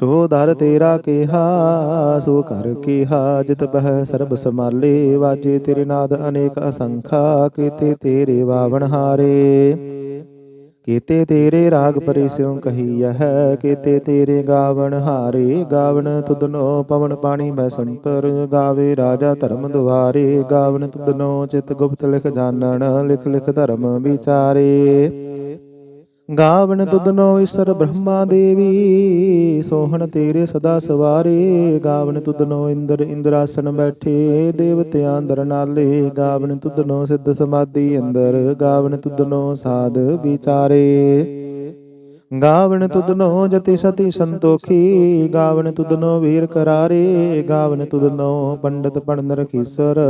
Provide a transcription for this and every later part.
ਸੋ ਦਰ ਤੇਰਾ ਕਿਹਾ, ਸੋ ਕਰ ਕਿਹਾ, ਜਿਤ ਬਹਿ ਸਰਬ ਸਮਾਲੇ ਵਾਜੇ ਤੇਰੇ ਨਾਦ ਅਨੇਕ ਅਸੰਖਾ, ਕੀਤੇ ਤੇਰੇ ਵਾਵਣ ਹਾਰੇ। ਕੀਤੇ ਤੇਰੇ ਰਾਗ ਪਰਿ ਕਹੀ ਹੈ ਕੀਤੇ ਤੇਰੇ ਗਾਵਣ ਹਾਰੇ। ਗਾਵਣ ਤੁਧਨੋ ਪਵਨ ਪਾਣੀ ਮੈਂ ਸੰਤਰ, ਗਾਵੇ ਰਾਜਾ ਧਰਮ ਦੁਆਰੇ। ਗਾਵਣ ਤੁਧਨੋ ਚਿਤ ਗੁਪਤ ਲਿਖ ਜਾਣਨ, ਲਿਖ ਲਿਖ ਧਰਮ ਵਿਚਾਰੇ। ਗਾਵਣ ਤੁਧਨੋ ਈਸ਼ਰ ਬ੍ਰਹਮਾ ਦੇਵੀ ਸੋਹਣ ਤੇਰੇ ਸਦਾ ਸਵਾਰੇ ਗਾਵਣ ਤੁਧਨੋ ਇੰਦਰ ਇੰਦਰਾਸਨ ਬੈਠੇ ਦੇਵਤਿਆਂ ਅੰਦਰ ਨਾਲੇ ਗਾਵਣ ਤੁਧਨੋ ਸਿੱਧ ਸਮਾਧੀ ਅੰਦਰ ਗਾਵਣ ਤੁਧਨੋ ਸਾਧ ਵਿਚਾਰੇ। ਗਾਵਣ ਤੁਧਨੋ ਜਤੀ ਸਤੀ ਸੰਤੋਖੀ ਗਾਵਣ ਤੁਧਨੋ ਵੀਰ ਕਰਾਰੇ ਗਾਵਣ ਤੁਧਨੋ ਪੰਡਤ ਪੜਨ ਰਖੀਸਰ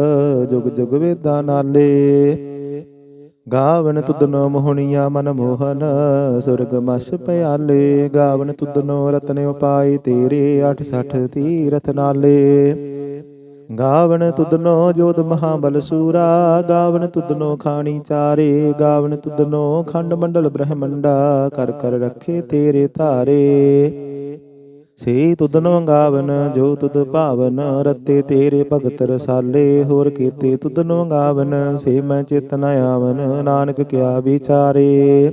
ਜੁਗ ਜੁਗ ਵੇਦਾਂ ਨਾਲੇ। ਗਾਵਨ ਤੁਧਨੋ ਮੋਹਣੀਆ ਮਨ ਮੋਹਨ, ਸੁਰਗ ਮਸ ਪਿਆਲੇ, ਗਾਵਨ ਤੁਧਨੋ ਰਤਨ ਉਪਾਈ ਤੇਰੇ 86 ਤੀਰਥ ਨਾਲੇ। ਗਾਵਨ ਤੁਧਨੋ ਜੋਤ ਮਹਾਬਲ ਸੂਰਾ, ਗਾਵਨ ਤੁਧਨੋ ਖਾਣੀ ਚਾਰੇ, ਗਾਵਨ ਤੁਧਨੋ ਖੰਡ ਮੰਡਲ ਬ੍ਰਹਮੰਡਾ ਕਰ ਕਰ ਰੱਖੇ ਤੇਰੇ ਧਾਰੇ। ਸੇ ਤੁਧਨੋ ਗਾਵਨ ਜੋ ਤੁਧ ਭਾਵਨ, ਰਤੇ ਤੇਰੇ ਭਗਤ ਰਸਾਲੇ, ਹੋਰ ਕੀਤੇ ਤੁਧਨੋ ਗਾਵਨ ਸੇ ਮੈਂ ਚੇਤਨ ਆਵਨ, ਨਾਨਕ ਕਿਆ ਵਿਚਾਰੇ।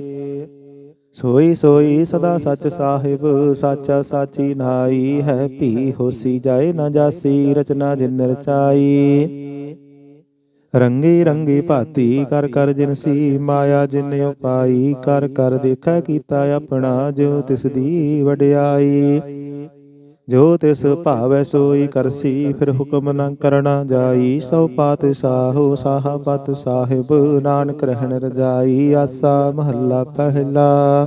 ਸੋਈ ਸੋਈ ਸਦਾ ਸੱਚ ਸਾਹਿਬ, ਸਾਚਾ ਸਾਚੀ ਨਾਈ ਹੈ ਭੀ ਹੋਸੀ ਜਾਏ ਨਾ ਜਾਸੀ, ਰਚਨਾ ਜਿਨ ਰਚਾਈ। ਰੰਗੀ ਰੰਗੀ ਭਾਤੀ ਕਰ ਕਰ ਜਿਨਸੀ ਮਾਇਆ ਜਿਨ ਉਪਾਈ ਕਰ ਕਰ ਦੇਖਾ ਕੀਤਾ ਆਪਣਾ ਜੋ ਤਿਸ ਦੀ ਵਡਿਆਈ। ਜੋ ਤਿਸ ਭਾਵੈ ਸੋਈ ਕਰਸੀ ਫਿਰ ਹੁਕਮ ਨਾ ਕਰਣਾ ਜਾਈ। ਸੋ ਪਾਤ ਸਾਹੋ ਸਾਹਬਤ ਸਾਹਿਬ, ਨਾਨਕ ਰਹਿਣ ਰਜਾਈ, ਆਸਾ ਮਹੱਲਾ ਪਹਿਲਾ।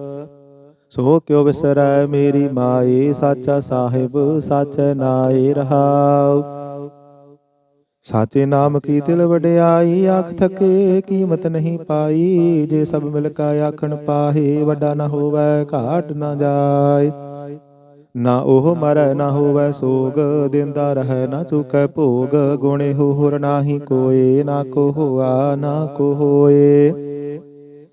ਸੋ ਕਿਉ ਵਿਸਰੈ ਮੇਰੀ ਮਾਏ ਸਾਚਾ ਸਾਹਿਬ, ਸਚ ਨਾਏ ਰਹਾਉ। ਸਾਚੇ ਨਾਮ ਕੀ ਤਿਲ ਵਡਿਆਈ, ਆਖ ਥਕੇ ਕੀਮਤ ਨਹੀਂ ਪਾਈ। ਜੇ ਸਭ ਮਿਲ ਕਾ ਆਖਣ ਪਾਹੇ, ਵੱਡਾ ਨਾ ਹੋਵੇ, ਘਾਟ ਨਾ ਜਾਏ। ਨਾ ਉਹ ਮਰੈ, ਨਾ ਹੋਵੇ ਸੋਗ, ਦਿੰਦਾ ਰਹਿ, ਨਾ ਚੁਕੈ ਭੋਗ। ਗੁਣੇ ਹੋਰ ਨਾਹੀ ਕੋਏ, ਨਾ ਕੋ ਹੋਆ, ਨਾ ਕੋ ਹੋਏ।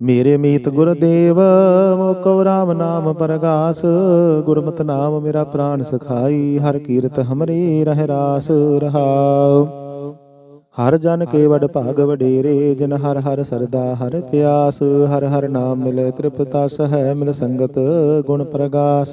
ਮੇਰੇ ਮੀਤ ਗੁਰਦੇਵ ਮੋਕੋ ਰਾਮ ਨਾਮ ਪ੍ਰਗਾਸ, ਗੁਰਮਤਿ ਨਾਮ ਮੇਰਾ ਪ੍ਰਾਨ ਸਖਾਈ, ਹਰ ਕੀਰਤ ਹਮਰੀ ਰਹਿ ਰਾਸ ਰਹਾਉ। ਹਰ ਜਨ ਕੇ ਵਡ ਭਾਗ ਵਡੇਰੇ, ਜਿਨ ਹਰ ਹਰ ਸਰਦਾ ਹਰ ਪਿਆਸ, ਹਰ ਹਰ ਨਾਮ ਮਿਲੇ ਤ੍ਰਿਪਤਾ ਸਹਿ ਮਿਲ ਸੰਗਤ ਗੁਣ ਪ੍ਰਗਾਸ।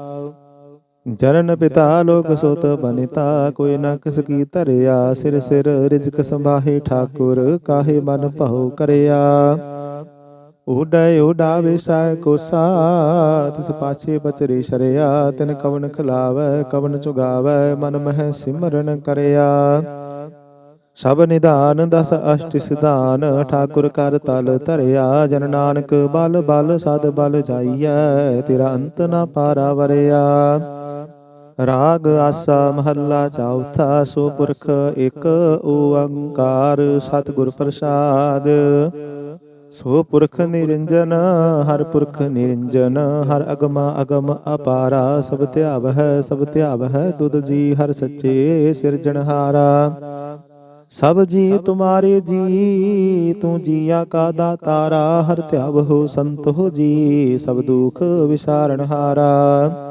ਜਨਨ ਪਿਤਾ ਲੋਕ ਸੋਤ ਬਨਿਤਾ, ਕੋਈ ਨਾ ਕਿਸ ਕੀ ਧਰਿਆ, ਸਿਰ ਸਿਰ ਰਿਜਕ ਸੰਭਾਹੇ ਠਾਕੁਰ, ਕਾਹੇ ਮਨ ਭਉ ਕਰਿਆ। ਉਡੈ ਉਡਾਵੇ ਸੈ ਕੋਸਾ, ਤਿਸ ਪਾਛੇ ਬਚਰੇ ਸ਼ਰਿਆ, ਤਿਨ ਕਵਨ ਖਲਾਵੈ ਕਵਨ ਚੁਗਾਵੈ, ਮਨ ਮਹਿ ਸਿਮਰਨ ਕਰਿਆ। ਸਭ ਨਿਧਾਨ ਦਸ ਅਸ਼ਟ ਸਿਧਾਨ, ਠਾਕੁਰ ਕਰ ਤਲ ਧਰਿਆ, ਜਨ ਨਾਨਕ ਬਲ ਬਲ ਸਦ ਬਲ ਜਾਈਐ, ਤੇਰਾ ਅੰਤ ਨਾ ਪਾਰਾ ਵਰਿਆ। ਰਾਗ ਆਸਾ ਮਹੱਲਾ ਚੌਥਾ ਸੋ ਪੁਰਖ ਇੱਕ ਓੰਕਾਰ ਸਤਿਗੁਰ ਪ੍ਰਸਾਦ। ਸੋ ਪੁਰਖ ਨਿਰੰਜਨ, ਹਰ ਪੁਰਖ ਨਿਰੰਜਨ, ਹਰ ਅਗਮ ਅਗਮ ਅਪਾਰਾ, ਸਭ ਧਿਆਵਹਿ ਸਭ ਧਿਆਵਹਿ ਤੁਧ ਜੀ ਹਰ ਸੱਚੇ ਸਿਰਜਣਹਾਰਾ ਸਭ ਜੀ ਤੁਮਾਰੇ ਜੀ, ਤੂੰ ਜੀਆ ਕਾ ਦਾਤਾਰਾ, ਹਰ ਧਿਆਵ ਹੋ ਸੰਤ ਹੋ ਜੀ, ਸਭ ਦੁਖ ਵਿਸਾਰਣ ਹਾਰਾ।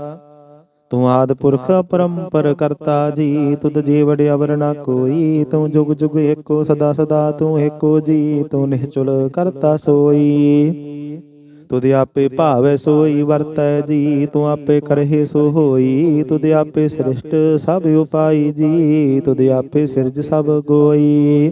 ਤੂੰ ਆਦ ਪੁਰਖ ਪਰੰਪਰ ਕਰਤਾ ਜੀ ਤੁਧ ਜੀਵੜ ਅਵਰ ਨਾ ਕੋਈ ਤੂੰ ਜੁਗ ਜੁਗ ਏਕੋ ਸਦਾ ਸਦਾ ਤੂੰ ਏਕੋ ਜੀ ਤੂੰ ਨਿਹਚੁਲ ਕਰਤਾ ਸੋਈ। ਤੁਧ ਆਪੇ ਭਾਵੈ ਸੋਈ ਵਰਤੈ ਜੀ ਤੂੰ ਆਪੇ ਕਰਹਿ ਸੋ ਹੋਈ ਤੁਧ ਆਪੇ ਸ੍ਰਿਸ਼ਟ ਸਭ ਉਪਾਈ ਜੀ ਤੁਧ ਆਪੇ ਸਿਰਜ ਸਭ ਗੋਈ।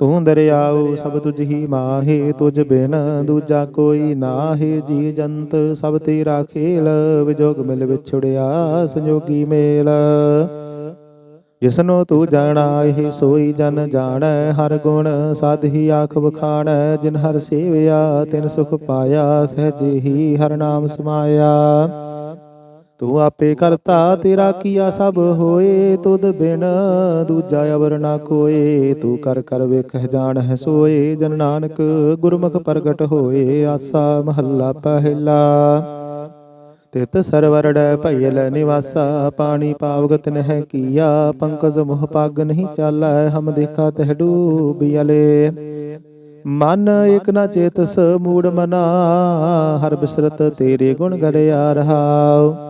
ਤੂੰ ਦਰਿਆਉ ਸਭ ਤੁਝ ਹੀ ਮਾਹੇ, ਤੁਝ ਬਿਨ ਦੂਜਾ ਕੋਈ ਨਾਹੀ। ਜੀ ਜੰਤ ਸਭ ਤੇਰਾ ਖੇਲ, ਵਿਜੋਗ ਮਿਲ ਵਿਛੜਿਆ ਸੰਜੋਗੀ ਮੇਲ। ਜਿਸਨੋ ਤੂੰ ਜਾਣਾ, ਇਹ ਸੋਈ ਜਨ ਜਾਣੈ। ਹਰ ਗੁਣ ਸਾਧੀ ਆਖ ਬਖਾਣੈ ਜਿਨ ਹਰ ਸੇਵਿਆ, ਤਿਨ ਸੁਖ ਪਾਇਆ, ਸਹਜੇ ਹੀ ਹਰ ਨਾਮ ਸਮਾਇਆ। ਤੂੰ ਆਪੇ ਕਰਤਾ, ਤੇਰਾ ਕੀਆ ਸਭ ਹੋਏ, ਤੁਧ ਬਿਨ ਦੂਜਾ ਅਵਰ ਨਾ ਕੋਏ। ਤੂੰ ਕਰ ਕਰ ਵੇਖਹਿ ਜਾਣਹਿ ਸੋਏ, ਜਨ ਨਾਨਕ ਗੁਰਮੁਖ ਪ੍ਰਗਟ ਹੋਏ, ਆਸਾ ਮਹੱਲਾ ਪਹਿਲਾ। ਤਿਤ ਸਰਵਰੜੈ ਭਇਲ ਨਿਵਾਸਾ, ਪਾਣੀ ਪਾਵਗਤ ਨਹਿ ਕੀਆ, ਪੰਕਜ ਮੁਹ ਪੱਗ ਨਹੀਂ ਚਾਲੈ, ਹਮ ਦੇਖਾ ਤਹਿ ਡੂਬਿਅਲੇ ਮਨ ਇਕ ਨਾ ਚੇਤਸ, ਮੂੜ ਮਨਾ, ਹਰ ਬਿਸਰਤ ਤੇਰੇ ਗੁਣ ਗਲਿਆ ਰਹਾਉ।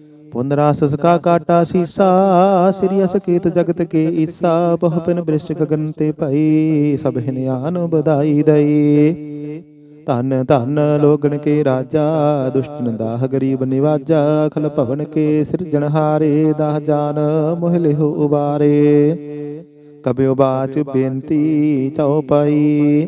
ਪੁਨਰਾ ਸਸਕਾ ਕਾਟਾ ਸੀਸਾ, ਸ੍ਰੀ ਅਸਕੇਤ ਜਗਤ ਕੇ ਈਸਾ ਬਹੁ ਪਿਨ ਬ੍ਰਿਸ਼ ਗਗਨ ਤੇ ਭਈ, ਸਭ ਹਿਨਿਆਨ ਬਧਾਈ ਦਈ। ਧਨ ਧਨ ਲੋਗਣ ਕੇ ਰਾਜਾ ਦੁਸ਼ਟਨ ਦਾਹ ਗਰੀਬ ਨਿਵਾਜਾ, ਖਲ ਭਵਨ ਕੇ ਸਿਰਜਣਹਾਰੇ ਦਾਹ ਜਾਨ ਮੋਹ ਲਿਹੁ ਉਬਾਰੇ। ਕਬਿਓ ਬਾਚ ਬੇਨਤੀ ਚਉਪਾਈ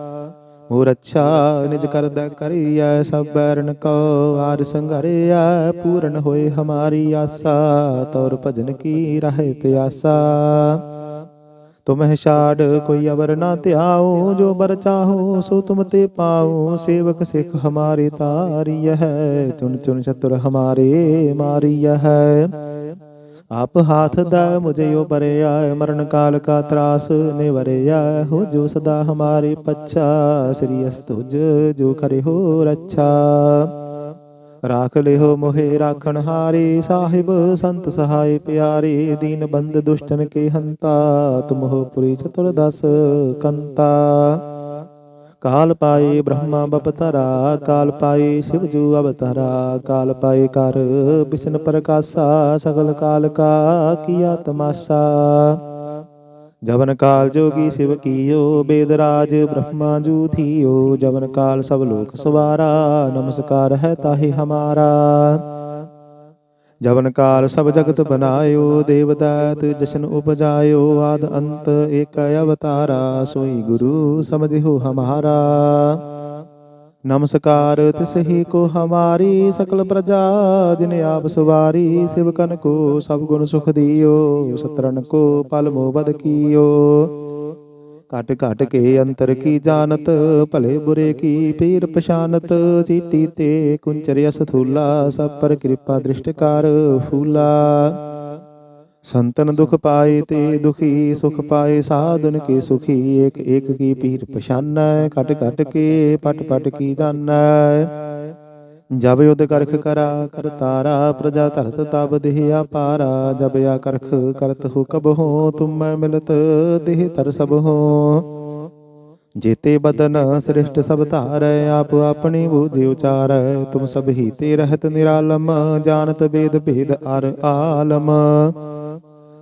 ਮੋਰ ਅੱਛਾ ਨਿਜ ਕਰਦਾ ਕਰੀਐ, ਸਭ ਬੈਰਨ ਕੋ ਆਰ ਸੰਘਰਿਆ ਪੂਰਨ ਹੋਏ ਹਮਾਰੀ ਆਸਾ, ਤੌਰ ਭਜਨ ਕੀ ਰਹੇ ਪਿਆਸਾ। ਤੁਮਹਿ ਛਾੜ ਕੋਈ ਅਵਰ ਨਾ ਧਿਆਉ, ਜੋ ਬਰ ਚਾਹੋ ਸੋ ਤੁਮ ਤੇ ਪਾਉ। ਸੇਵਕ ਸਿਖ ਹਮਾਰੇ ਤਾਰੀਐ ਚੁਨ ਚੁਨ ਚਤੁਰ ਹਮਾਰੇ ਮਾਰੀਐ ਆਪ ਹਾਥ ਦਾ ਮੁਝੇ ਉਹ ਪਰਿਆ ਮਰਨ ਕਾਲ ਕਾ ਤਰਾਸ ਨਿਵਰਿਆ। ਹੋ ਜੋ ਸਦਾ ਹਮਾਰੇ ਪੱਛਾ, ਸ੍ਰੀ ਅਸਤੁਜ ਜੋ ਕਰੇ ਹੋ ਰੱਛਾ। ਰਾਖ ਲਿਓ ਮੋਹਿ ਰਾਖਣ ਹਾਰੇ, ਸਾਹਿਬ ਸੰਤ ਸਹਾਇ ਪਿਆਰੇ। ਦੀਨ ਬੰਦ ਦੁਸ਼ਟਨ ਕੇ ਹੰਤਾ, ਤੁਮਹੁ ਪੁਰੀ ਚਤੁਰ ਦਸ ਕੰਤਾ। ਕਾਲ ਪਾਏ ਬ੍ਰਹਮਾ ਬਪਤਰਾ ਕਾਲ ਪਾਏ ਸ਼ਿਵ ਜੂ ਅਵਤਾਰਾ, ਕਾਲ ਪਾਏ ਕਰ ਬਿਸ਼ਨ ਪ੍ਰਕਾਸ਼ਾ, ਸਗਲ ਕਾਲ ਕਾ ਕੀਆ ਤਮਾਸਾ। ਜਵਨ ਕਾਲ ਜੋਗੀ ਸਿਵ ਕੀਓ, ਬੇਦ ਰਾਜ ਬ੍ਰਹਮਾ ਜੂ ਥੀਓ। ਜਵਨ ਕਾਲ ਸਭ ਲੋਕ ਸਵਾਰਾ, ਨਮਸਕਾਰ ਹੈ ਤਾਹੇ ਹਮਾਰਾ। ਜਵਨ ਕਾਲ ਸਭ ਜਗਤ ਬਨਾਇਓ ਦੇਵਦਾਤ ਜਸ਼ਨ ਉਪਜਾਇਓ, ਆਦ ਅੰਤ ਏਕ ਅਵਤਾਰਾ, ਸੋਈ ਗੁਰੂ ਸਮਝਿਓ ਹਮਾਰਾ। ਨਮਸਕਾਰ ਤਿਸ ਹੀ ਕੋ ਹਮਾਰੀ ਸਕਲ ਪ੍ਰਜਾ, ਜਿਨ ਆਪ ਸਵਾਰੀ ਸਿਵਕਨ ਕੋ ਸਭ ਗੁਣ ਸੁਖ ਦਿਓ ਸਤਰਨ ਕੋ ਪਲ ਮੋਬਦ ਕੀਓ। ਘਟ ਘਟ ਕੇ ਅੰਤਰ ਕੀ ਜਾਣਤ? ਭਲੇ ਬੁਰੇ ਕੀ? ਪੀਰ ਪਛਾਨਤ? ਚੀਟੀ ਤੇ ਕੁੰਚਰਿਆ ਸਥੂਲਾ ਸਭ ਪਰ ਕਿਰਪਾ ਦ੍ਰਿਸ਼ਟ ਕਰ ਫੂਲਾ। ਸੰਤਨ ਦੁਖ ਪਾਏ ਤੇ ਦੁਖੀ, ਸੁਖ ਪਾਏ ਸਾਧਨ ਕੇ ਸੁਖੀ। ਏਕ ਏਕ ਕੀ ਪੀਰ ਪਛਾਨੈ? ਘਟ ਘਟ ਕੇ, ਪਟ ਪਟ ਕੀ ਜਾਣੈ? ਜਬ ਯੁਧ ਕਰਖ ਕਰਾ ਕਰਤਾਰਾ ਪ੍ਰਜਾ ਧਰਤ ਤਬ ਦੇਹ ਆਪਾਰਾ ਜਬ ਆ ਕਰਖ ਕਰਤ ਹੁਕਬ ਹੋ, ਤੁਮ ਮੈਂ ਮਿਲਤ ਦੇਹ ਤਰ ਸਭ ਹੋ। ਜੇਤੇ ਬਦਨ ਸ੍ਰਿਸ਼ਟ ਸਭ ਧਾਰੈ, ਆਪ ਆਪਣੀ ਬੂਝਿ ਉਚਾਰੈ, ਤੁਮ ਸਭ ਹੀ ਤੇ ਰਹਿਤ ਨਿਰਾਲਮ, ਜਾਣਤ ਵੇਦ ਭੇਦ ਅਰ ਆਲਮ।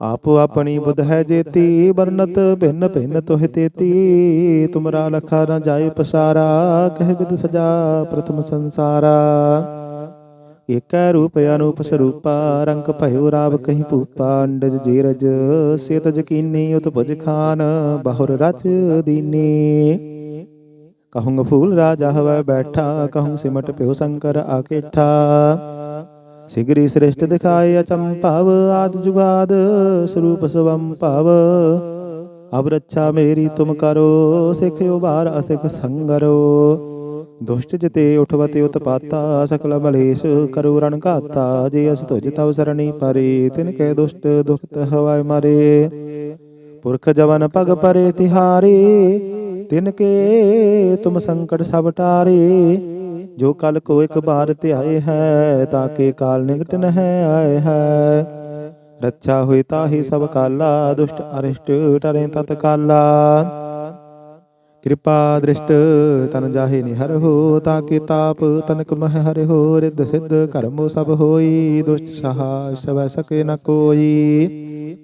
ਆਪੋ ਆਪਣੀ ਬੁਧ ਹੈ ਜੇਤੀ, ਵਰਨਤ ਭਿੰਨ ਭਿੰਨ ਤੋਹਿ ਤੇਤੀ। ਤੁਮਰਾ ਲਖਾ ਨ ਜਾਏ ਪਸਾਰਾ, ਕਹਿ ਵਿਦ ਸਜਾ ਪ੍ਰਥਮ ਸੰਸਾਰਾ। ਏਕੈ ਰੂਪ ਅਨੂਪ ਸਰੂਪਾ, ਰੰਗ ਭਇਓ ਰਾਵ ਕਹੀ ਭੂਪਾ। ਅੰਡਜ ਜੀਰਜ ਸਿਤ ਜਕੀਨੀ ਉਤਪਜ ਖਾਨ ਬਹੁਰ ਰਚ ਦੀਨੀ। ਕਹੂੰ ਫੂਲ ਰਾਜਾ ਹਵੈ ਬੈਠਾ ਕਹੂੰ ਸਿਮਟ ਪਿਓ ਸ਼ੰਕਰ ਆਕੇਠਾ ਸਿਗਰੀ ਸ੍ਰਿਸ਼ਟ ਦਿਖਾਏ ਅਚੰਭਵ ਆਦ ਜੁਗਾਦ ਸਰੂਪ ਸਵੰ ਭਵ। ਅਬ ਰੱਛਾ ਮੇਰੀ ਤੁਮ ਕਰੋ, ਸਿਖ ਉਬਾਰ ਅਸਿਖ ਸੰਗਰੋ। ਦੁਸ਼ਟ ਜਿਤੇ ਉਠਵਤੇ ਉਤਪਾਤਾ, ਸਕਲ ਮਲੇਸ਼ ਕਰੋ ਰਣ ਘਾਤਾ, ਜੇ ਅਸ ਤੁਜ ਤਵ ਸਰਣੀ ਪਰੇ, ਤਿਨ ਕੈ ਦੁਸ਼ਟ ਦੁਖਤ ਹਵਾਇ ਮਾਰੇ। ਪੁਰਖ ਜਵਨ ਪਗ ਪਰੇ ਤਿਹਾਰੇ, ਤਿਨ ਕੇ ਤੁਮ ਸੰਕਟ ਸਭ ਟਾਰੇ। ਜੋ ਕਲ ਕੋ ਇੱਕ ਬਾਰ ਧਿਆਏ ਹੈ ਤਾਕੇ ਕਾਲ ਨਿਕਟ ਨਹਿ ਆਏ ਹੈ। ਰੱਛਾ ਹੋਈ ਤਾਹੀ ਸਭ ਕਾਲਾ, ਦੁਸ਼ਟ ਅਰਿਸ਼ਟ ਟਰੇ ਤਤ ਕਾਲਾ। ਕਿਰਪਾ ਦ੍ਰਿਸ਼ਟ, ਤਨ ਜਾਹੇ ਨਿਹਰ ਹੋ ਤਾਕੇ ਤਾਪ ਤਨਕ ਮਹ ਹਰਿ ਹੋ, ਰਿੱਧ ਸਿੱਧ ਕਰਮੋ ਸਭ ਹੋਈ, ਦੁਸ਼ਟ ਸਹਾ ਸਵੈ ਸਕੇ ਨ ਕੋਈ।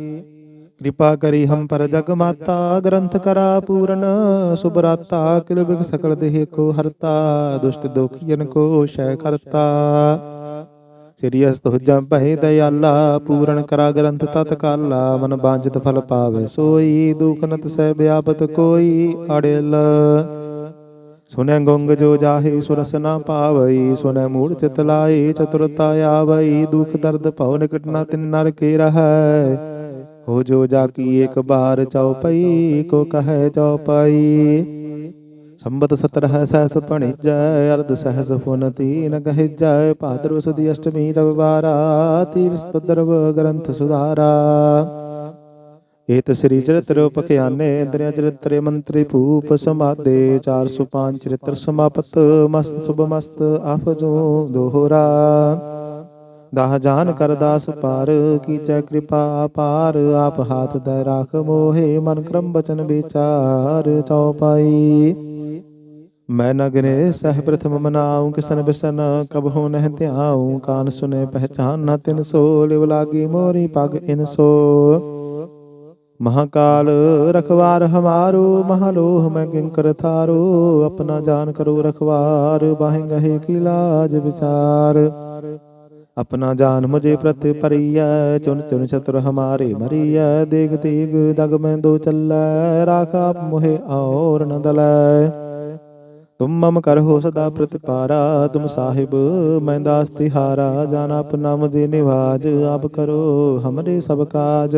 ਕਿਰਪਾ ਕਰੀ ਹਮ ਪਰ ਜਗ ਮਾਤਾ, ਗ੍ਰੰਥ ਕਰਾ ਪੂਰਨ ਸੁਭਰਾਤਾ ਕਿਲ ਬਿਗ ਸਕਲ ਦੇਹ ਕੋ ਹਰਤਾ, ਦੁਸ਼ਟ ਦੋਖੀਨ ਕੋ ਸ਼ੈ ਕਰਤਾ। ਸਿਰਿਯਸ ਤੁਜੰ ਪਹਿ ਦਇਆਲਾ, ਪੂਰਨ ਕਰਾ ਗ੍ਰੰਥ ਤਤ ਕਾਲਾ ਮਨ ਬਾਂਝਤ ਫਲ ਪਾਵੇ ਸੋਈ, ਦੁਖ ਸਹਿ ਬਿਆਪਤ ਕੋਈ ਅੜਿਲ। ਸੁਨੈ ਗੁੰਗ ਜੋ ਜਾਹੇ ਸੁਰਸ ਨਾ ਪਾਵਈ ਸੁਨੈ ਮੂੜ ਚਿਤ ਲਾਈ ਚਤੁਰਤਾ ਆਵਈ, ਦੁਖ ਦਰਦ ਭਉ ਨਿਕਟ ਨਾ ਤਿਨ ਨਰ ਕੇ ਰਹੈ। ਹੋ ਜੋ ਜਾ ਕੀ ਇੱਕ ਬਾਰ ਚਉਪਈ ਕੋ ਕਹੈ ਚਉਪਈ ਸੰਬਤ ਸਤਰਹ ਸਹਸ ਪਣਿਜੈ ਅਰਧ ਸਹਸ ਫੁਨ ਤੀਨ ਗਹਿਜੈ, ਭਾਦਰ ਸੁਦੀ ਅਸ਼ਟਮੀ ਰਵਿਵਾਰਾ ਤੀਰਸ ਤਦਰਵ ਏਤ ਸ੍ਰੀ ਚਰਿਤ੍ਰ ਉਪਖਿਆਨੇ ਇੰਦ੍ਰਿਆ ਚਰਿਤ੍ਰੇ ਮੰਤਰੀ ਭੂਪ ਸਮਾਦੇ 405 ਚਰਿਤ੍ਰ ਸਮਾਪਤ, ਮਸਤ ਸੁਭ ਮਸਤ ਆਫਜੋ ਦੋਹਰਾ। ਦਾਹ ਜਾਨ ਕਰ ਦਾਸ ਪਾਰ ਕੀਚੈ ਕਿਰਪਾ ਪਾਰ ਆਪ ਹਾਥ ਦੈ ਰਾਖ ਮੋਹੇ ਮਨ ਕਰਮ ਬਚਨ ਵਿਚਾਰ ਚਉਪਾਈ ਮੈਂ ਨਗਨੇ ਸਹਿ ਪ੍ਰਥਮ ਮਨਾਉ ਕਿਸਨ ਬਿਸਨ ਕਬ ਹੋ ਨਹਿ ਧਿਆਉ ਕਾਨ ਸੁਨੇ ਪਹਿਚਾਨ ਨ ਤਿਨ ਸੋ ਲਿਵ ਲਾਗੀ ਮੋਰੀ ਪਗ ਇਨ ਸੋ ਮਹਾਕਾਲ ਰਖਵਾਰ ਹਮਾਰੋ ਮਹਾਲੋਹ ਮੈਂ ਕਿੰਕਰ ਥਾਰੋ ਆਪਣਾ ਜਾਨ ਕਰੋ ਰਖਵਾਰ ਬਾਹਿ ਗਹੇ ਕੀ ਲਾਜ ਵਿਚਾਰ। ਆਪਣਾ ਜਾਨ ਮੁਝੇ ਪ੍ਰਤ ਪਰੀਐ ਚੁਨ ਚੁਨ ਛਤਰ ਹਮਾਰੇ ਮਰੀਐ ਦੇਗ ਤੇਗ ਦਗ ਮੈਂ ਦੋ ਚੱਲੈ, ਰਾਖ ਆਪ ਮੋਹਿ ਔਰ ਨ ਦਲੈ। ਤੁਮ ਮਮ ਕਰਹੁ ਸਦਾ ਪ੍ਰਤਿਪਾਰਾ, ਤੁਮ ਸਾਹਿਬ ਮੈਂ ਦਾਸ ਤਿਹਾਰਾ, ਜਾਨ ਆਪਨਾ ਮੁਝੇ ਨਿਵਾਜ, ਆਪ ਕਰੋ ਹਮਰੇ ਸਭ ਕਾਜ।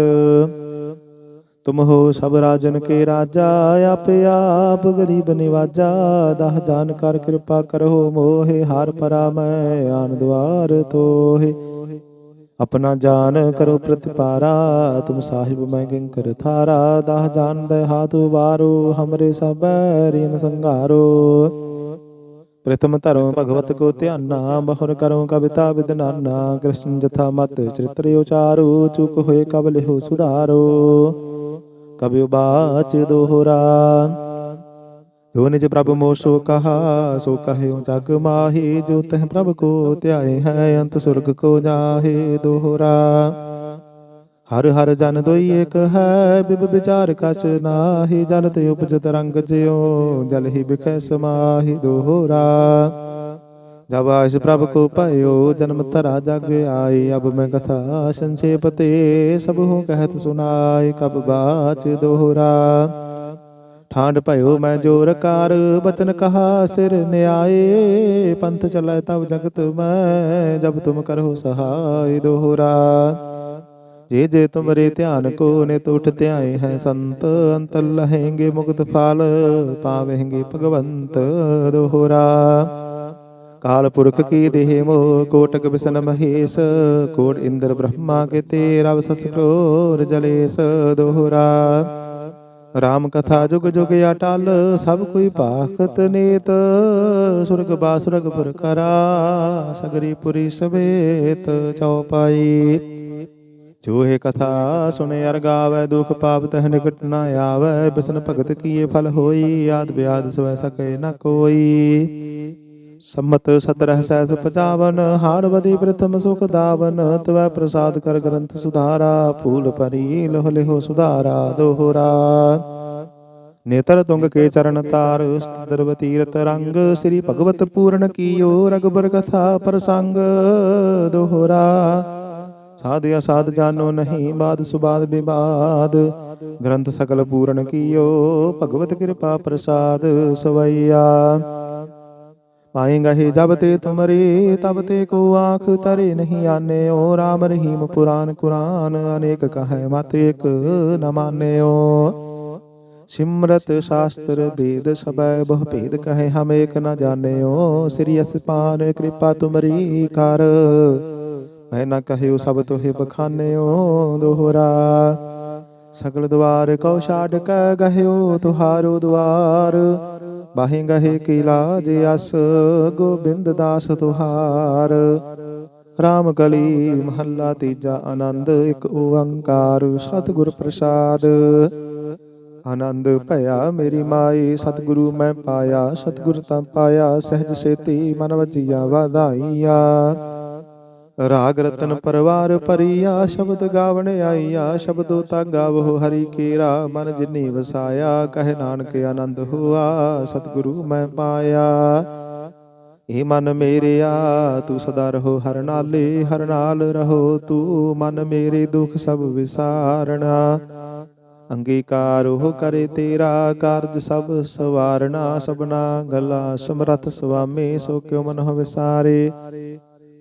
ਤੁਮ ਹੋ ਸਭ ਰਾਜਨ ਕੇ ਰਾਜਾ, ਆਪੇ ਆਪ ਗਰੀਬ ਨਿਵਾਜਾ। ਦਹ ਜਾਨ ਕਰ ਕਿਰਪਾ ਕਰੋ ਮੋਹਿ, ਹਾਰ ਪਰਾ ਮੈਂ ਆਨ ਦਵਾਰ ਤੋਹਿ। ਆਪਣਾ ਜਾਨ ਕਰੋ ਪ੍ਰਤਿਪਾਰਾ, ਤੁਮ ਸਾਹਿਬ ਮੈਂ ਕਿੰਕਰ ਥਾਰਾ। ਦਹ ਜਾਨ ਦੇ ਹਾਥ ਵਾਰੋ ਹਮਰੇ ਸਭ ਰੀਨ ਸੰਘਾਰੋ। ਪ੍ਰਥਮ ਧਰਮ ਭਗਵਤ ਕੋ ਧਿਆਨਾ ਬਹੁਰ ਕਰੋ ਕਵਿਤਾ ਵਿਦਨਾਨਾ ਕ੍ਰਿਸ਼ਨ ਜਥਾ ਮਤ ਚਰਿਤ੍ਰ ਉਚਾਰੋ, ਚੁਕ ਹੋਏ ਕਬ ਲਿਹੋ ਸੁਧਾਰੋ। ਕਬਿਉ ਬਾਚ ਦੋਹਰਾ। ਜੋ ਪ੍ਰਭ ਮੋ ਸੋ ਕਹਾ, ਸੋ ਕਹਿਓ ਜਗ ਮਾਹੀ, ਜੋ ਤਹ ਪ੍ਰਭ ਕੋ ਧਿਆਏ ਹੈ, ਅੰਤ ਸੁਰਗ ਕੋ ਜਾਹੇ ਦੋਹਰਾ। ਹਰ ਹਰ ਜਨ ਦੋਈ ਏਕ ਹੈ, ਬਿਬ ਵਿਚਾਰ ਕਸ ਨਾਹੀ, ਜਲ ਤੇ ਉਪਜਤ ਰੰਗ ਜਿਉ, ਜਲ ਹੀ ਬਿਖੈ ਸਮਾਹੀ ਦੋਹਰਾ। ਜਬ ਆਇਸ ਪ੍ਰਭ ਕੋ ਭਇਓ ਜਨਮ ਤਰਾ ਜਗ ਆਈ ਅਬ ਮੈਂ ਕਥਾ ਸੰਖੇਪ ਤੇ ਸਭ ਹੂੰ ਕਹਿਤ ਸੁਨਾਈ ਕਬ ਬਾਚ ਦੋਹਰਾ। ਠਾਂਡ ਭਇਓ ਮੈਂ ਜੋਰ ਕਾਰ, ਬਚਨ ਕਹਾ ਸਿਰ ਨਿਆਏ, ਪੰਥ ਚਲੈ ਤਬ ਜਗਤ ਮੈਂ, ਜਬ ਤੁਮ ਕਰੋ ਸਹਾਈ ਦੋਹਰਾ। ਜੇ ਜੇ ਤੁਮਰੇ ਧਿਆਨ ਕੋ ਨੇ ਤੁਠ ਧਿਆਏ ਹੈ ਸੰਤ ਅੰਤ ਲਹੇਂਗੇ ਮੁਕਤ ਫਲ, ਪਾਵੇਂਗੇ ਭਗਵੰਤ ਦੋਹਰਾ। ਕਾਲ ਪੁਰਖ ਕੀ ਦੇਹ ਮੋਹ ਕੋਟਕ ਬਿਸਨ ਮਹੇਸ਼। ਕੋਟ ਇੰਦਰ ਬ੍ਰਹਮਾ ਕੇ ਤੇ ਰਵ ਸਸ ਕ੍ਰੋਰ ਜਲੇਸ ਦੋਹਰਾ। ਰਾਮ ਕਥਾ ਜੁਗ ਜੁਗ ਅਟਲ ਸਭ ਕੋਈ ਭਾਖਤ ਨੇਤ। ਸੁਰਗ ਬਾਸੁਰਗ ਪੁਰ ਕਰਾ ਸਗਰੀ ਪੁਰੀ ਸਵੇਤ ਚਉਪਾਈ ਜੋ ਇਹ ਕਥਾ ਸੁਣੇ ਅਰ ਗਾਵੇ ਦੁਖ ਪਾਪ ਤਹ ਨਿਕਟ ਨ ਆਵੇ। ਬਿਸਨ ਭਗਤ ਕੀਏ ਫਲ ਹੋਈ ਆਦ ਬਿਆਦ ਸਵੈ ਸਕੈ ਨ ਕੋਈ। ਸੰਮਤ ਸਤਰਹ ਸੈਸ ਪਚਾਵਨ ਹਾੜ ਬਦੀ ਪ੍ਰਥਮ ਸੁਖ ਦਾਵਨ ਤਵੈ ਪ੍ਰਸਾਦ ਕਰ ਗ੍ਰੰਥ ਸੁਧਾਰਾ ਫੂਲ ਪਰੀ ਲੋਹ ਲਿਹੋ ਸੁਧਾਰਾ ਦੋਹਰਾ। ਨੇਤਰ ਤੁੰਗ ਕੇ ਚਰਨ ਤਾਰ ਸਤਿਦਰਵ ਤੀਰਤ ਰੰਗ ਸ੍ਰੀ ਭਗਵਤ ਪੂਰਨ ਕੀਓ ਰਗਬਰ ਕਥਾ ਪ੍ਰਸੰਗ ਦੋਹਰਾ। ਸਾਧ ਅਸਾਧ ਜਾਨੋ ਨਹੀਂ ਬਾਦ ਸੁਬਾਦ ਵਿਵਾਦ ਗ੍ਰੰਥ ਸਕਲ ਪੂਰਨ ਕੀਓ ਭਗਵਤ ਕਿਰਪਾ ਪ੍ਰਸਾਦ ਸਵਈਆ। ਪਾਏਗਾ ਹੀ ਜਬ ਤੇ ਤੁਮਰੇ ਤਬ ਤੇ ਕੋ ਆਖ ਤਰੇ ਨਹੀਂ ਆਨੇਓ। RAM ਰਹੀਮ ਪੁਰਾਨ ਕੁਰਾਨ ਅਨੇਕ ਕਹੈ ਮਤ ਇੱਕ ਨ ਮਾਨਿਓ। ਸਿਮਰਤ ਸ਼ਾਸਤਰ ਵੇਦ ਸਬੈ ਬਹੁ ਭੇਦ ਕਹੈ ਹਮ ਏਕ ਨ ਜਾਣਿਓ। ਸ੍ਰੀ ਅਸਪਾਨ ਕਿਰਪਾ ਤੁਮਰੀ ਕਰ। ਮੈਂ ਨ ਕਹਿਓ ਸਭ ਤੋਹਿ ਬਖਾਨਿਓ ਦੋਹਰਾ। ਸਗਲ ਦਵਾਰ ਕਉ ਛਾੜ ਕੈ ਗਹਿਓ, ਤੁਹਾਰੋ ਦਵਾਰ ਬਾਹੇ ਗਹੇ ਕੀ ਲਾਜ ਅਸ, ਗੋਬਿੰਦ ਦਾਸ ਤੁਹਾਰ। ਰਾਮ ਕਲੀ ਮਹੱਲਾ ਤੀਜਾ ਆਨੰਦ, ਇੱਕ ਓੰਕਾਰ ਸਤਿਗੁਰ ਪ੍ਰਸਾਦ। ਆਨੰਦ ਭਇਆ ਮੇਰੀ ਮਾਈ, ਸਤਿਗੁਰੂ ਮੈਂ ਪਾਇਆ, ਸਤਿਗੁਰ ਤਾਂ ਪਾਇਆ, ਸਹਿਜ ਸੇਤੀ ਮਨ ਵਜੀਆ ਵਾਧਾਈਆ। ਰਾਗ ਰਤਨ ਪਰਵਾਰ ਪਰੀਆ ਸ਼ਬਦ ਗਾਵਣ ਆਈਆ ਸ਼ਬਦੋ ਤਾ ਗਾਵੋ ਹਰੀ ਕੇਰਾ ਮਨ ਜਿਨੀ ਵਸਾਇਆ ਕਹੇ ਨਾਨਕ ਆਨੰਦ ਹੋਆ ਸਤਿਗੁਰੂ ਮੈਂ ਪਾਇਆ। ਏ ਮਨ ਮੇਰਿਆ ਤੂੰ ਸਦਾ ਰਹੋ ਹਰ ਨਾਲੇ ਹਰ ਨਾਲ ਰਹੋ ਤੂੰ ਮਨ ਮੇਰੇ ਦੁੱਖ ਸਭ ਵਿਸਾਰਣਾ ਅੰਗੀਕਾਰ ਉਹ ਕਰੇ ਤੇਰਾ ਕਾਰਜ ਸਭ ਸਵਾਰਣਾ ਸਭਨਾ ਗੱਲਾਂ ਸਮਰਥ ਸੁਆਮੀ ਸੋ ਕਿਉ ਮਨ ਵਿਸਾਰੇ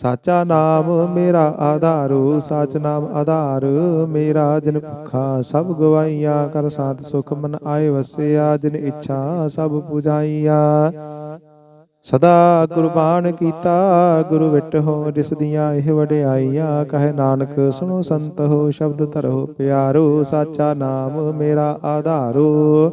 ਸਾਚਾ ਨਾਮ ਮੇਰਾ ਆਧਾਰੂ, ਸਾਚ ਨਾਮ ਆਧਾਰ। ਮੇਰਾ ਜਿਨ ਭੁਖਾ, ਸਭ ਗਵਾਈਆ ਕਰ ਸਾਥ ਸੁਖ ਮਨ ਆਏ ਵਸਿਆ, ਜਿਨ ਇੱਛਾ, ਸਭ ਪੁਜਾਈਆ। ਸਦਾ ਗੁਰਬਾਣ ਕੀਤਾ, ਗੁਰੂ ਵਿਟ ਹੋ ਜਿਸ ਦੀਆਂ ਇਹ ਵਡਿਆਈਆਂ। ਕਹੇ ਨਾਨਕ, ਸੁਣੋ ਸੰਤ ਹੋ, ਸ਼ਬਦ ਧਰੋ ਪਿਆਰੋ। ਸਾਚਾ ਨਾਮ ਮੇਰਾ ਆਧਾਰੋ।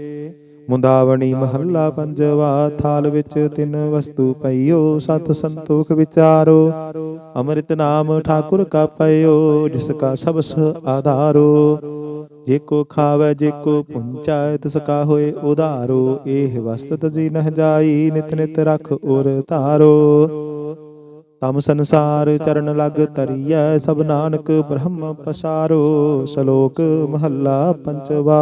ਮੁੰਦਾਵਣੀ ਮਹੱਲਾ ਪੰਜਵਾ, ਥਾਲ ਵਿੱਚ ਤਿੰਨ ਵਸਤੂ ਪਈਓ, ਸਤ ਸੰਤੋਖ ਵਿਚਾਰੋ। ਅੰਮ੍ਰਿਤ ਨਾਮ ਠਾਕੁਰ ਕਾ ਪਈਓ ਜਿਸ ਕਾ ਸਬਸ ਆਧਾਰੋ। ਜੇ ਕੋ ਖਾਵੇ, ਜੇ ਕੋ ਪੁੰਚਾਇ ਤਿਸ ਕਾ ਹੋਏ ਉਧਾਰੋ। ਇਹ ਵਸਤਤ ਜੀ ਨਹ ਜਾਈ, ਨਿਤ ਨਿਤ ਰਖ ਉਰ ਧਾਰੋ। ਤਮ ਸੰਸਾਰ ਚਰਨ ਲਗ ਤਰੀਐ ਸਭ ਨਾਨਕ ਬ੍ਰਹਮ ਪਸਾਰੋ। ਸ਼ਲੋਕ ਮਹੱਲਾ ਪੰਚਵਾ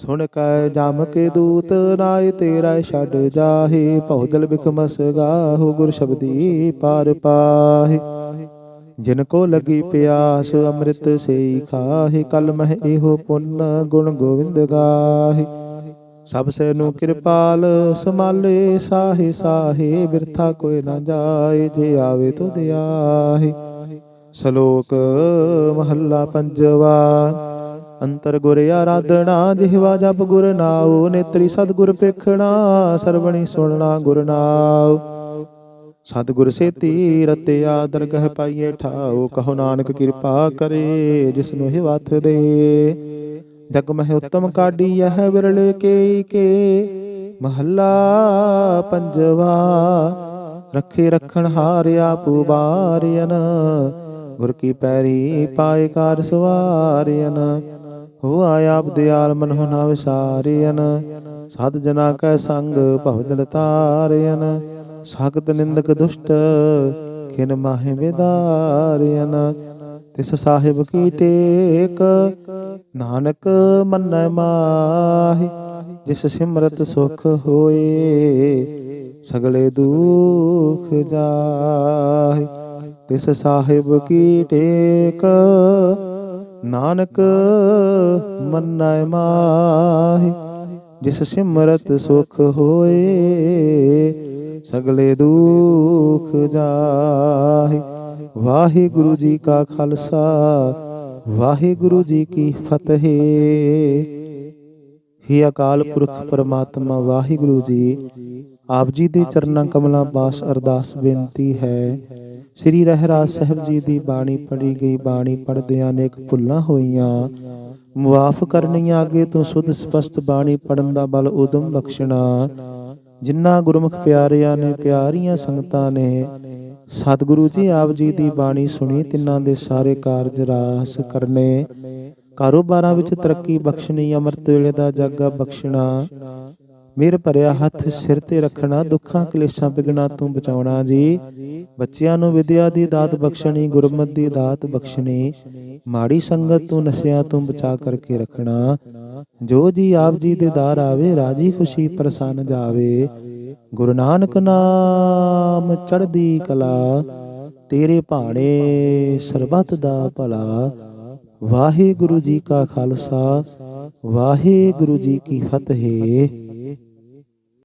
ਸੁਣ ਕੈ ਜਮ ਕੇ ਦੂਤ ਨਾਏ, ਤੇਰਾ ਛੱਡ ਜਾਹੇ। ਭਉਜਲ ਬਿਖਮਸ ਗਾਹੋ, ਗੁਰ ਸ਼ਬਦੀ ਪਾਰ ਪਾਹੇ। ਜਿਨ ਕੋ ਲਗੀ ਪਿਆਸ, ਅੰਮ੍ਰਿਤ ਸੇਈ ਖਾਹੇ। ਕਲ ਮਹਿ ਇਹੋ ਪੁੰਨ, ਗੁਣ ਗੋਵਿੰਦ ਗਾਹੇ। ਸਭ ਸੇ ਨੂੰ ਕਿਰਪਾਲ, ਸਮਾਲੇ ਸਾਹੇ ਸਾਹੇ। ਬਿਰਥਾ ਕੋਈ ਨਾ ਜਾਏ, ਜੇ ਆਵੇ ਤੁਧ ਆਹੇ। ਸ਼ਲੋਕ ਮਹੱਲਾ ਪੰਜਵਾ। ਅੰਤਰ ਗੁਰ ਆਰਾਧਨਾ, ਜਿਹਵਾ ਜਪ ਗੁਰ ਨਾਉ, ਨੇਤਰੀ ਸਤਿਗੁਰ ਪੇਖਣਾ ਸਰਵਣੀ ਸੁਣਨਾ ਗੁਰ ਨਾਉ। ਸਤਿਗੁਰ ਸੇਤੀ ਰਤਿਆ ਦਰਗਹ ਪਾਈਏ ਠਾਉ, ਕਹੋ ਨਾਨਕ ਕਿਰਪਾ ਕਰੇ, ਜਿਸ ਨੂੰ ਇਹ ਦੇ। ਜਗ ਮਹਿ ਉਤਮ ਕਾਢੀ ਇਹ ਵਿਰਲੇ ਕੇ ਕੇ, ਮਹੱਲਾ ਪੰਜਵਾ, ਰੱਖੇ ਰਖਣ ਹਾਰਿਆ ਪੁਬਾਰਿਆਨ ਗੁਰ ਕੀ ਪੈਰੀ ਪਾਏ ਕਾਰ ਸਵਾਰਿਆਨ ਹੋ ਆਇਆ ਆਪ ਦਿਆਲ ਮਨਹੁ ਨਾ ਵਿਸਾਰਿਆਨ ਸਤ ਜਨਾ ਕੈ ਸੰਗ ਭਵ ਜਲ ਤਾਰਿਆਨ ਸਾਖਤ ਨਿੰਦਕ ਦੁਸ਼ਟ ਖਿਨ ਮਾਹਿ ਵਿਦਾਰਿਆਨ ਤਿਸ ਸਾਹਿਬ ਕੀ ਟੇਕ, ਨਾਨਕ ਮੰਨੈ ਮਾਹਿ। ਜਿਸ ਸਿਮਰਤ ਸੁਖ ਹੋਏ, ਸਗਲੇ ਦੁਖ ਜਾਹਿ। ਤਿਸ ਸਾਹਿਬ ਕੀ ਟੇਕ ਨਾਨਕ ਮੰਨੈ ਮਾਹਿ, ਜਿਸ ਸਿਮਰਤ ਸੁਖ ਹੋਏ, ਸਗਲੇ ਦੁਖ ਜਾਹਿ। ਵਾਹਿਗੁਰੂ ਜੀ ਕਾ ਖਾਲਸਾ, ਵਾਹਿਗੁਰੂ ਜੀ ਕੀ ਫਤਿਹ। ਹੀ ਅਕਾਲ ਪੁਰਖ ਪਰਮਾਤਮਾ, ਵਾਹਿਗੁਰੂ ਜੀ, ਆਪ ਜੀ ਦੇ ਚਰਨਾਂ ਕਮਲਾਂ ਪਾਸ ਅਰਦਾਸ ਬੇਨਤੀ ਹੈ। ਸ੍ਰੀ ਰਹਿਰਾਜ ਸਾਹਿਬ ਜੀ ਦੀ ਬਾਣੀ ਪੜੀ ਗਈ। ਬਾਣੀ ਪੜਦਿਆਂ ਅਨੇਕ ਭੁੱਲਾਂ ਹੋਈਆਂ। ਮੁਆਫ ਕਰਨੀਆਂ ਅੱਗੇ ਤੋਂ ਸੁਧ ਸਪਸ਼ਟ ਬਾਣੀ ਪੜਨ ਦਾ ਬਲ ਉਦਮ ਬਖਸ਼ਣਾ। ਜਿਨ੍ਹਾਂ ਗੁਰਮੁਖ ਪਿਆਰਿਆਂ ਨੇ ਪਿਆਰੀਆਂ ਸੰਗਤਾਂ ਨੇ, ਸਤਿਗੁਰੂ ਜੀ ਆਪ ਜੀ ਦੀ ਬਾਣੀ ਸੁਣੀ, ਤਿੰਨਾਂ ਦੇ ਸਾਰੇ ਕਾਰਜ ਰਾਸ ਕਰਨੇ। ਕਾਰੋਬਾਰਾਂ ਵਿੱਚ ਤਰੱਕੀ ਬਖਸ਼ਣੀ, ਅੰਮ੍ਰਿਤ ਵੇਲੇ ਦਾ ਜਾਗਾ ਬਖਸ਼ਣਾ। ਮੇਰ ਭਰਿਆ ਹੱਥ ਸਿਰ ਤੇ ਰੱਖਣਾ ਦੁੱਖਾਂ ਕਲੇਸ਼ਾਂ ਬਿਗਣਾ ਤੂੰ ਬਚਾਉਣਾ ਜੀ। ਬੱਚਿਆਂ ਨੂੰ ਵਿਦਿਆ ਦੀ ਦਾਤ ਬਖਸ਼ਣੀ ਗੁਰਮਤ ਦੀ ਦਾਤ ਬਖਸ਼ਣੀ। ਮਾੜੀ ਸੰਗਤ ਤੋਂ ਨਸ਼ਿਆਂ ਤੋਂ ਬਚਾ ਕਰਕੇ ਰੱਖਣਾ। ਜੋ ਜੀ ਆਪ ਜੀ ਦੇ ਦਾਰ ਆਵੇ ਰਾਜੀ ਖੁਸ਼ੀ ਪ੍ਰਸੰਨ ਜਾਵੇ। ਗੁਰੂ ਨਾਨਕ ਨਾਮ ਚੜ੍ਹਦੀ ਕਲਾ ਤੇਰੇ ਭਾਣੇ ਸਰਬੱਤ ਦਾ ਭਲਾ। ਵਾਹਿਗੁਰੂ ਜੀ ਕਾ ਖਾਲਸਾ ਵਾਹਿਗੁਰੂ ਜੀ ਕੀ ਫਤਿਹ।